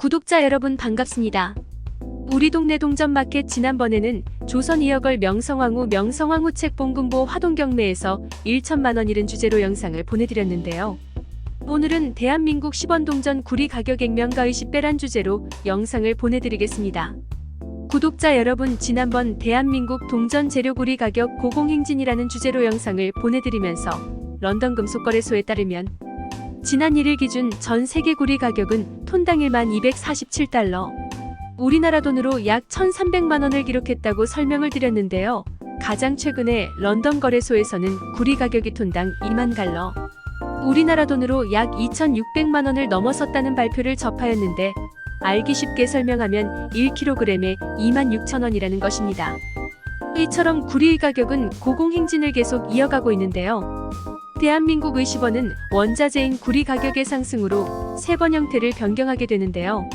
구독자 여러분 반갑습니다. 우리 동네 동전마켓 지난번에는 조선 이어걸 명성황후 명성황후 책 봉금보 화동경매에서 1천만 원 잃은 주제로 영상을 보내드렸는데요. 오늘은 대한민국 10원 동전 구리 가격 액면가의 10배란 주제로 영상을 보내드리겠습니다. 구독자 여러분 지난번 대한민국 동전 재료 구리 가격 고공행진이라는 주제로 영상을 보내드리면서 런던 금속거래소에 따르면 지난 1일 기준 전 세계 구리 가격은 톤당 1만 247달러, 우리나라 돈으로 약 1,300만 원을 기록했다고 설명을 드렸는데요. 가장 최근에 런던 거래소에서는 구리 가격이 톤당 2만 갈러, 우리나라 돈으로 약 2,600만 원을 넘어섰다는 발표를 접하였는데 알기 쉽게 설명하면 1kg에 2만 6천 원이라는 것입니다. 이처럼 구리의 가격은 고공행진을 계속 이어가고 있는데요. 대한민국 의식원은 원자재인 구리 가격의 상승으로 세 번 형태를 변경하게 되는데요.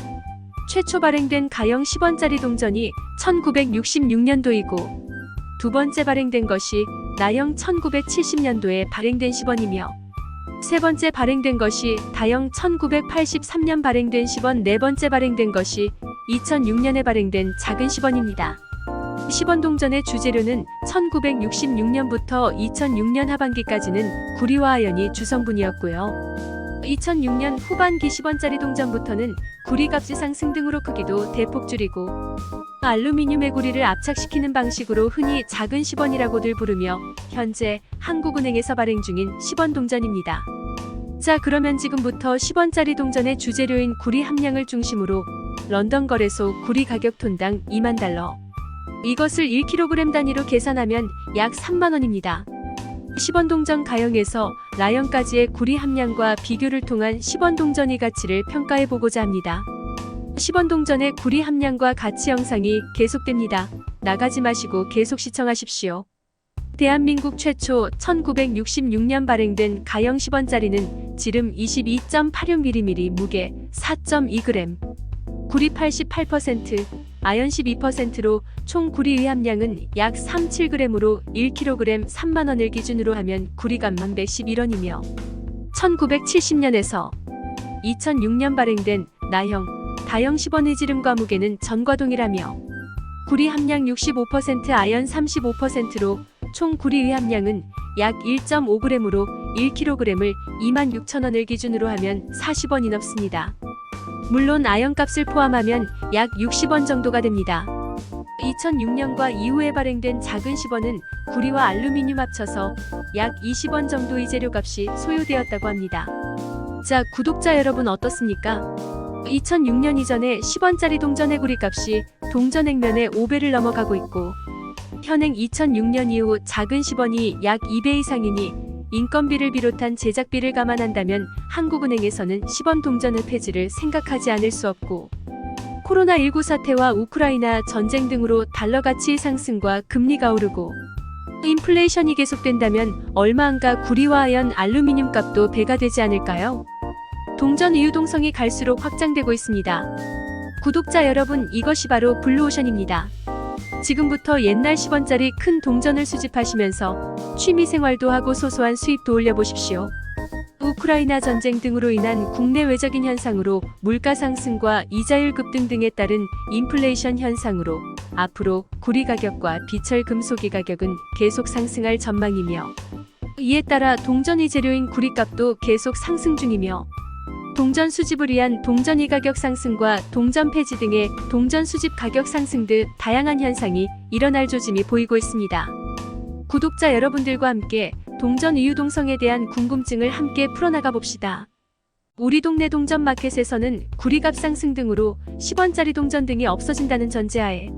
최초 발행된 가형 10원짜리 동전이 1966년도이고 두 번째 발행된 것이 나형 1970년도에 발행된 10원이며 세 번째 발행된 것이 다형 1983년 발행된 10원, 네 번째 발행된 것이 2006년에 발행된 작은 10원입니다. 10원 동전의 주재료는 1966년부터 2006년 하반기까지는 구리와 아연이 주성분이었고요. 2006년 후반기 10원짜리 동전부터는 구리 값이 상승 등으로 크기도 대폭 줄이고 알루미늄의 구리를 압착시키는 방식으로 흔히 작은 10원이라고들 부르며 현재 한국은행에서 발행 중인 10원 동전입니다. 자 그러면 지금부터 10원짜리 동전의 주재료인 구리 함량을 중심으로 런던 거래소 구리 가격 톤당 2만 달러 이것을 1kg 단위로 계산하면 약 3만 원입니다. 10원 동전 가형에서 라연까지의 구리 함량과 비교를 통한 10원 동전의 가치를 평가해 보고자 합니다. 10원 동전의 구리 함량과 가치 영상이 계속됩니다. 나가지 마시고 계속 시청하십시오. 대한민국 최초 1966년 발행된 가형 10원짜리는 지름 22.86mm, 무게 4.2g, 구리 88%, 아연 12%로 총 구리 의 함량은 약 37g으로 1kg 3만원을 기준으로 하면 구리값만 111원이며 1970년에서 2006년 발행된 나형, 다형 10원의 지름과 무게는 전과 동일하며 구리 함량 65% 아연 35%로 총 구리 의 함량은 약 1.5g으로 1kg을 26,000원을 기준으로 하면 40원이 넘습니다. 물론 아연값을 포함하면 약 60원 정도가 됩니다. 2006년과 이후에 발행된 작은 10원은 구리와 알루미늄 합쳐서 약 20원 정도의 재료값이 소요되었다고 합니다. 자, 구독자 여러분 어떻습니까? 2006년 이전에 10원짜리 동전의 구리 값이 동전 액면에 5배를 넘어가고 있고 현행 2006년 이후 작은 10원이 약 2배 이상이니 인건비를 비롯한 제작비를 감안한다면 한국은행에서는 10원 동전의 폐지를 생각하지 않을 수 없고 코로나19 사태와 우크라이나 전쟁 등으로 달러 가치의 상승과 금리가 오르고 인플레이션이 계속된다면 얼마 안가 구리와 아연 알루미늄 값도 배가 되지 않을까요? 동전 유동성이 갈수록 확장되고 있습니다. 구독자 여러분 이것이 바로 블루오션입니다. 지금부터 옛날 10원짜리 큰 동전을 수집하시면서 취미생활도 하고 소소한 수입도 올려보십시오. 우크라이나 전쟁 등으로 인한 국내 외적인 현상으로 물가 상승과 이자율 급등 등에 따른 인플레이션 현상으로 앞으로 구리 가격과 비철 금속의 가격은 계속 상승할 전망이며 이에 따라 동전의 재료인 구리값도 계속 상승 중이며 동전 수집을 위한 동전이 가격 상승과 동전 폐지 등의 동전 수집 가격 상승 등 다양한 현상이 일어날 조짐이 보이고 있습니다. 구독자 여러분들과 함께 동전 이유동성에 대한 궁금증을 함께 풀어나가 봅시다. 우리 동네 동전 마켓에서는 구리값 상승 등으로 10원짜리 동전 등이 없어진다는 전제하에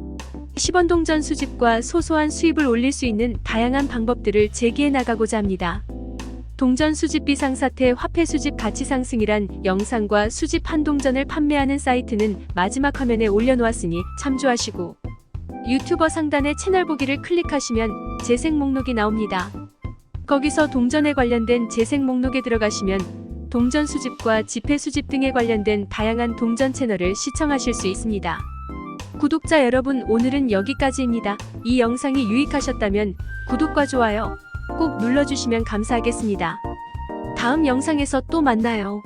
10원 동전 수집과 소소한 수입을 올릴 수 있는 다양한 방법들을 제기해 나가고자 합니다. 동전 수집비 상사태 화폐 수집 가치 상승이란 영상과 수집 한 동전을 판매하는 사이트는 마지막 화면에 올려놓았으니 참조하시고 유튜버 상단의 채널 보기를 클릭하시면 재생 목록이 나옵니다. 거기서 동전에 관련된 재생 목록에 들어가시면 동전 수집과 지폐 수집 등에 관련된 다양한 동전 채널을 시청하실 수 있습니다. 구독자 여러분 오늘은 여기까지입니다. 이 영상이 유익하셨다면 구독과 좋아요 꼭 눌러주시면 감사하겠습니다. 다음 영상에서 또 만나요.